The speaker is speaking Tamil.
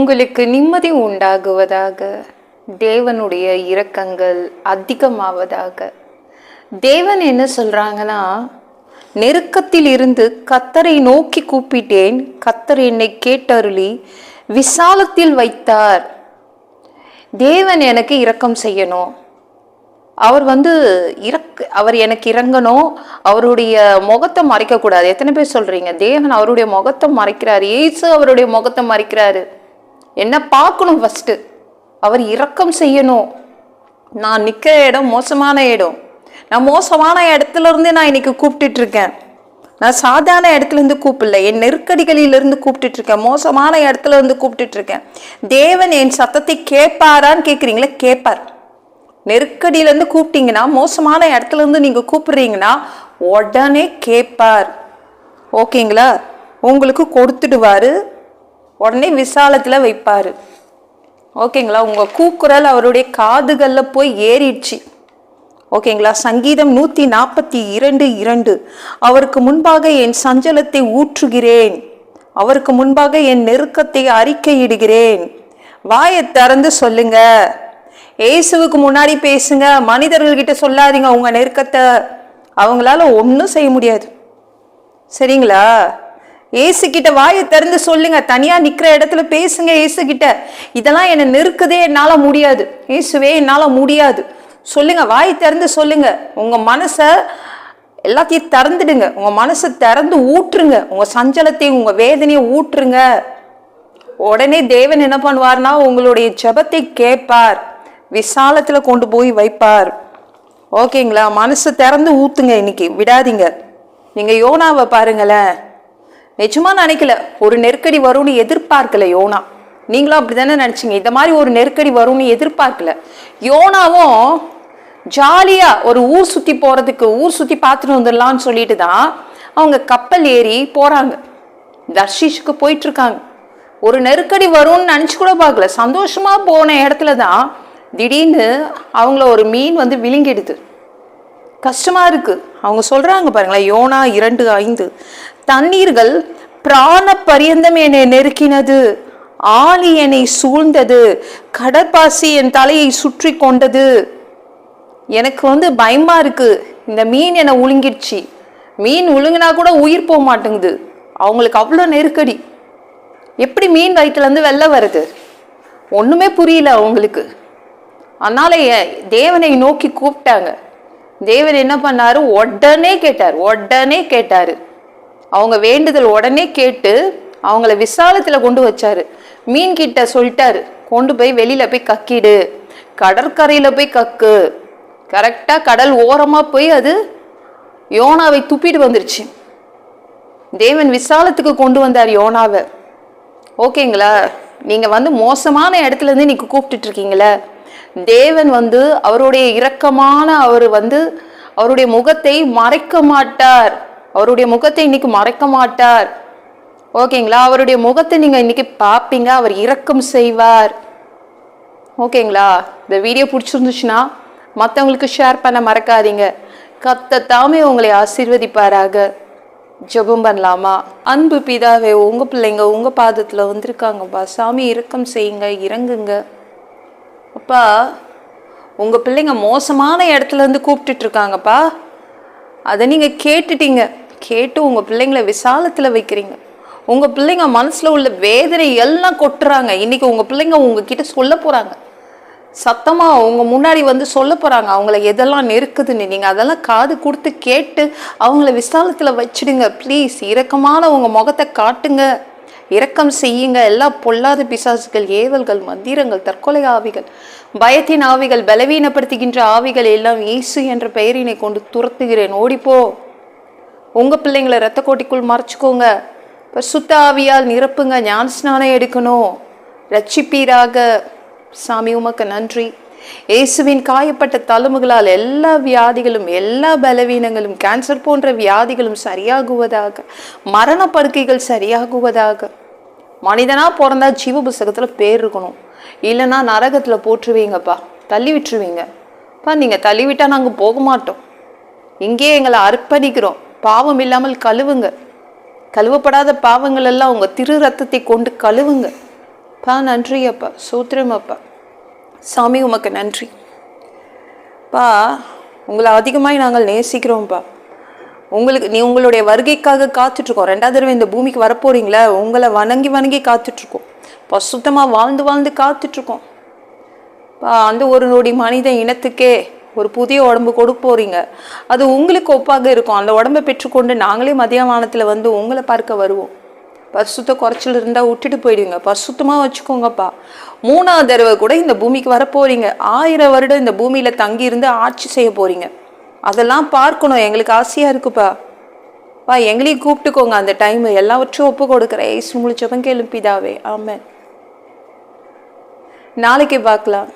உங்களுக்கு நிம்மதி உண்டாகுவதாக தேவனுடைய இரக்கங்கள் அதிகமாவதாக. தேவன் என்ன சொல்கிறாங்கன்னா நெருக்கத்தில் இருந்து கத்தரை நோக்கி கூப்பிட்டேன் கத்தர் என்னை கேட்டருளி விசாலத்தில் வைத்தார். தேவன் எனக்கு இரக்கம் செய்யணும். அவர் வந்து இறக் அவர் எனக்கு இறங்கணும் அவருடைய முகத்தை மறைக்கக்கூடாது. எத்தனை பேர் சொல்கிறீங்க தேவன் அவருடைய முகத்தை மறைக்கிறார். ஏசு அவருடைய முகத்தை மறைக்கிறாரு. என்ன பார்க்கணும் ஃபஸ்ட்டு அவர் இரக்கம் செய்யணும். நான் நிற்கிற இடம் மோசமான இடம். நான் மோசமான இடத்துல இருந்து நான் இன்னைக்கு கூப்பிட்டுட்டு இருக்கேன் நான் சாதாரண இடத்துல இருந்து கூப்பிடல. என் நெருக்கடிகளிலிருந்து கூப்பிட்டுட்டு இருக்கேன் மோசமான இடத்துல இருந்து கூப்பிட்டுட்டு இருக்கேன் தேவன் என் சத்தத்தை கேட்பாரான்னு கேட்குறீங்களா கேட்பார். நெருக்கடியிலேருந்து கூப்பிட்டீங்கன்னா மோசமான இடத்துல இருந்து நீங்கள் கூப்பிடுறீங்கன்னா உடனே கேட்பார். ஓகேங்களா? உங்களுக்கு கொடுத்துடுவார். உடனே விசாலத்தில் வைப்பார். ஓகேங்களா? உங்கள் கூக்குரல் அவருடைய காதுகளில் போய் ஏறிடுச்சு. ஓகேங்களா? சங்கீதம் நூற்றி நாற்பத்தி இரண்டு இரண்டு. அவருக்கு முன்பாக என் சஞ்சலத்தை ஊற்றுகிறேன். அவருக்கு முன்பாக என் நெருக்கத்தை அறிக்கையிடுகிறேன். வாயை திறந்து சொல்லுங்க. இயேசுவுக்கு முன்னாடி பேசுங்க. மனிதர்கள்கிட்ட சொல்லாதீங்க உங்கள் நெருக்கத்தை. அவங்களால ஒன்றும் செய்ய முடியாது. சரிங்களா? ஏசு கிட்ட வாயை திறந்து சொல்லுங்க. தனியா நிக்கிற இடத்துல பேசுங்க ஏசு கிட்ட இதெல்லாம் என்னை நெருக்குதே என்னால முடியாது. ஏசுவே என்னால முடியாது. சொல்லுங்க வாய் திறந்து சொல்லுங்க. உங்க மனசை எல்லாத்தையும் திறந்துடுங்க. உங்க மனசை திறந்து ஊற்றுங்க உங்க சஞ்சலத்தையும் உங்க வேதனையை ஊற்றுங்க உடனே தேவன் என்ன பண்ணுவார்னா உங்களுடைய ஜெபத்தை கேட்பார். விசாலத்துல கொண்டு போய் வைப்பார். ஓகேங்களா? மனசு திறந்து ஊத்துங்க. இன்னைக்கு விடாதீங்க. நீங்க யோனாவை பாருங்களேன். நிஜமா நினைக்கல. ஒரு நெருக்கடி வரும்னு எதிர்பார்க்கல யோனா. நீங்களும் அப்படிதானே நினச்சிங்க? இந்த மாதிரி ஒரு நெருக்கடி வரும்னு எதிர்பார்க்கல. யோனாவும் ஜாலியா ஒரு ஊர் சுத்தி போறதுக்கு ஊர் சுத்தி பார்த்துட்டு வந்துடலாம்னு சொல்லிட்டு தான் அவங்க கப்பல் ஏறி போறாங்க. தர்ஷிஷுக்கு போயிட்டு இருக்காங்க ஒரு நெருக்கடி வரும்னு நினச்சி கூட பார்க்கல. சந்தோஷமா போன இடத்துல தான் திடீர்னு அவங்கள ஒரு மீன் வந்து விழுங்கிடுது. கஷ்டமாக இருக்குது அவங்க சொல்கிறாங்க பாருங்களேன் யோனா இரண்டு ஐந்து. தண்ணீர்கள் பிராண பரியந்தம் என்னை நெருக்கினது ஆலி என்னை சூழ்ந்தது கடற்பாசி என் தலையை சுற்றி கொண்டது. எனக்கு வந்து பயமாக இருக்குது இந்த மீன் என்னை உழுங்கிடுச்சு மீன் உழுங்கினா கூட உயிர் போக மாட்டேங்குது. அவங்களுக்கு அவ்வளோ நெருக்கடி. எப்படி மீன் வயிற்றுலேருந்து வெளில வருது? ஒன்றுமே புரியல அவங்களுக்கு. அதனால தேவனை நோக்கி கூப்பிட்டாங்க. தேவன் என்ன பண்ணாரு? உடனே கேட்டார். உடனே கேட்டாரு. அவங்க வேண்டுதல் உடனே கேட்டு அவங்கள விசாலத்தில் கொண்டு வச்சாரு. மீன் கிட்ட சொல்லிட்டாரு. கொண்டு போய் வெளியில போய் கக்கிடு. கடற்கரையில் போய் கக்கு. கரெக்டாக கடல் ஓரமாக போய் அது யோனாவை துப்பிட்டு வந்துருச்சு. தேவன் விசாலத்துக்கு கொண்டு வந்தார் யோனாவை. ஓகேங்களா? நீங்கள் வந்து மோசமான இடத்துலேருந்து நீங்கள் கூப்பிட்டுட்ருக்கீங்களே தேவன் வந்து அவருடைய இரக்கமான அவர் வந்து அவருடைய முகத்தை மறைக்க மாட்டார். அவருடைய முகத்தை இன்னைக்கு மறைக்க மாட்டார். ஓகேங்களா? அவருடைய முகத்தை நீங்க இன்னைக்கு பார்ப்பீங்க அவர் இரக்கம் செய்வார். ஓகேங்களா? இந்த வீடியோ பிடிச்சிருந்துச்சுன்னா மற்றவங்களுக்கு ஷேர் பண்ண மறக்காதீங்க. கத்த தாமே உங்களை ஆசீர்வதிப்பாராக. ஜெபம் பண்ணலாமா? அன்பு பிதாவே உங்கள் பிள்ளைங்க உங்கள் பாதத்தில் வந்திருக்காங்கப்பா. சாமி இரக்கம் செய்யுங்க இறங்குங்க. அப்பா உங்கள் பிள்ளைங்க மோசமான இடத்துலேருந்து கூப்பிட்டுட்ருக்காங்கப்பா அதை நீங்கள் கேட்டுட்டீங்க. கேட்டு உங்கள் பிள்ளைங்களை விசாலத்தில் வைக்கிறீங்க. உங்கள் பிள்ளைங்க மனசில் உள்ள வேதனை எல்லாம் கொட்டுறாங்க. இன்றைக்கி உங்கள் பிள்ளைங்க உங்ககிட்ட சொல்ல போகிறாங்க சத்தமாக அவங்க முன்னாடி வந்து சொல்ல போகிறாங்க அவங்கள எதெல்லாம் நெருக்குதுன்னு நீங்கள் அதெல்லாம் காது கொடுத்து கேட்டு அவங்கள விசாலத்தில் வச்சிடுங்க. ப்ளீஸ் இரக்கமான உங்கள் முகத்தை காட்டுங்க. இரக்கம் செய்யுங்க. எல்லா பொல்லாத பிசாசுகள் ஏவல்கள் மந்திரங்கள் தற்கொலை ஆவிகள் பயத்தின் ஆவிகள் பலவீனப்படுத்துகின்ற ஆவிகள் எல்லாம் இயேசு என்ற பெயரினை கொண்டு துரத்துகிறேன். ஓடிப்போ. உங்கள் பிள்ளைங்களை ரத்த கோட்டிக்குள் மறைச்சிக்கோங்க. இப்போ சுத்த ஆவியால் நிரப்புங்க. ஞான ஸ்நானம் எடுக்கணும். ரட்சிப்பீராக. சாமி உமக்கு நன்றி. இயேசுவின் காயப்பட்ட தழும்புகளால் எல்லா வியாதிகளும் எல்லா பலவீனங்களும் கேன்சர் போன்ற வியாதிகளும் சரியாகுவதாக மரண படுக்கைகள் சரியாகுவதாக மனிதனாக பிறந்தா ஜீவ புஸ்தகத்தில் பேர் இருக்கணும். இல்லைன்னா நரகத்தில் போட்டுருவீங்கப்பா தள்ளி விட்டுருவீங்க. பா நீங்கள் தள்ளி விட்டால் நாங்கள் போக மாட்டோம். இங்கேயே எங்களை அர்ப்பணிக்கிறோம். பாவம் இல்லாமல் கழுவுங்க. கழுவப்படாத பாவங்கள் எல்லாம் திரு ரத்தத்தை கொண்டு கழுவுங்க. பா நன்றி அப்பா. சூத்திரம் அப்பா. சாமி உமக்கு நன்றி. பா உங்களை அதிகமாக நாங்கள் நேசிக்கிறோம்ப்பா உங்களுக்கு நீ உங்களுடைய வருகைக்காக காத்துட்ருக்கோம் ரெண்டாவது தடவை இந்த பூமிக்கு வரப்போறீங்களா உங்களை வணங்கி வணங்கி காத்துட்ருக்கோம் பசுத்தமாக வாழ்ந்து வாழ்ந்து காத்துட்ருக்கோம். பா அந்த ஒரு நொடி மனித இனத்துக்கே ஒரு புதிய உடம்பு கொடுக்க போறீங்க. அது உங்களுக்கு ஒப்பாக இருக்கும். அந்த உடம்பை பெற்றுக்கொண்டு நாங்களே மதியமானத்தில் வந்து உங்களை பார்க்க வருவோம். பரிசுத்த குறைச்சல் இருந்தால் விட்டுட்டு போயிடுங்க. பரிசுத்தமாக வச்சுக்கோங்கப்பா. மூணாவது தடவை கூட இந்த பூமிக்கு வர ஆயிரம் வருடம் இந்த பூமியில் தங்கி இருந்து ஆட்சி செய்ய போறீங்க. அதெல்லாம் பார்க்கணும். எங்களுக்கு ஆசையாக இருக்குப்பா. வா எங்களையும் கூப்பிட்டுக்கோங்க அந்த டைம் எல்லாவற்றையும் ஒப்பு கொடுக்குறேன் ஏசு முழிச்சவங்க எழுப்பிதாவே ஆமாம் நாளைக்கு பார்க்கலாம்.